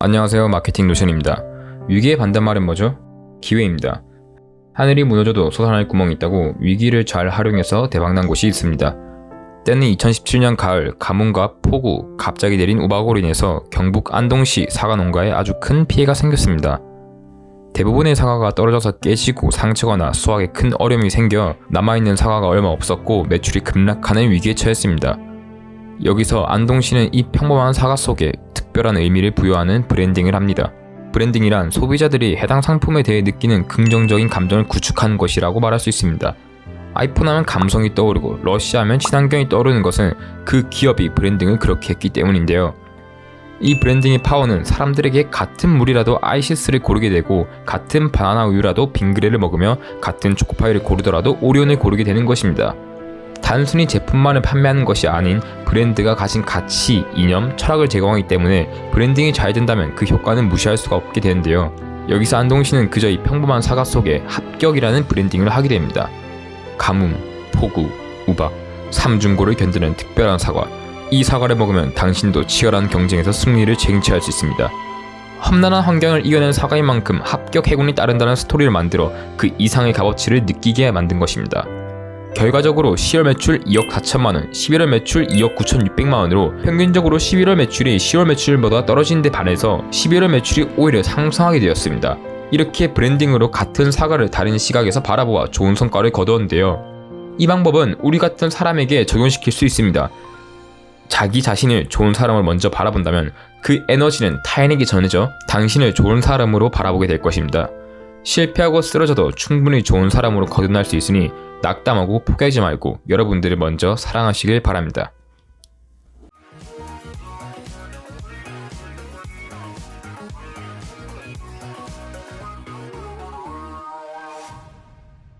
안녕하세요 마케팅 노션입니다. 위기의 반대말은 뭐죠? 기회입니다. 하늘이 무너져도 솟아날 구멍이 있다고 위기를 잘 활용해서 대박난 곳이 있습니다. 때는 2017년 가을 가뭄과 폭우, 갑자기 내린 우박으로 인해서 경북 안동시 사과 농가에 아주 큰 피해가 생겼습니다. 대부분의 사과가 떨어져서 깨지고 상처거나 수확에 큰 어려움이 생겨 남아있는 사과가 얼마 없었고 매출이 급락하는 위기에 처했습니다. 여기서 안동시는 이 평범한 사과 속에 특별한 의미를 부여하는 브랜딩을 합니다. 브랜딩이란 소비자들이 해당 상품에 대해 느끼는 긍정적인 감정을 구축하는 것이라고 말할 수 있습니다. 아이폰 하면 감성이 떠오르고 러시아하면 친환경이 떠오르는 것은 그 기업이 브랜딩을 그렇게 했기 때문인데요. 이 브랜딩의 파워는 사람들에게 같은 물이라도 아이시스를 고르게 되고 같은 바나나 우유라도 빙그레를 먹으며 같은 초코파이를 고르더라도 오리온을 고르게 되는 것입니다. 단순히 제품만을 판매하는 것이 아닌 브랜드가 가진 가치, 이념, 철학을 제공하기 때문에 브랜딩이 잘 된다면 그 효과는 무시할 수가 없게 되는데요. 여기서 안동시는 그저 이 평범한 사과 속에 합격이라는 브랜딩을 하게 됩니다. 가뭄, 폭우, 우박, 삼중고를 견디는 특별한 사과. 이 사과를 먹으면 당신도 치열한 경쟁에서 승리를 쟁취할 수 있습니다. 험난한 환경을 이겨낸 사과인 만큼 합격 해군이 따른다는 스토리를 만들어 그 이상의 값어치를 느끼게 만든 것입니다. 결과적으로 10월 매출 2억 4천만 원, 11월 매출 2억 9천 6백만 원으로 평균적으로 11월 매출이 10월 매출보다 떨어진 데 반해서 11월 매출이 오히려 상승하게 되었습니다. 이렇게 브랜딩으로 같은 사과를 다른 시각에서 바라보아 좋은 성과를 거두었는데요. 이 방법은 우리 같은 사람에게 적용시킬 수 있습니다. 자기 자신을 좋은 사람을 먼저 바라본다면 그 에너지는 타인에게 전해져 당신을 좋은 사람으로 바라보게 될 것입니다. 실패하고 쓰러져도 충분히 좋은 사람으로 거듭날 수 있으니 낙담하고 포기하지 말고 여러분들을 먼저 사랑하시길 바랍니다.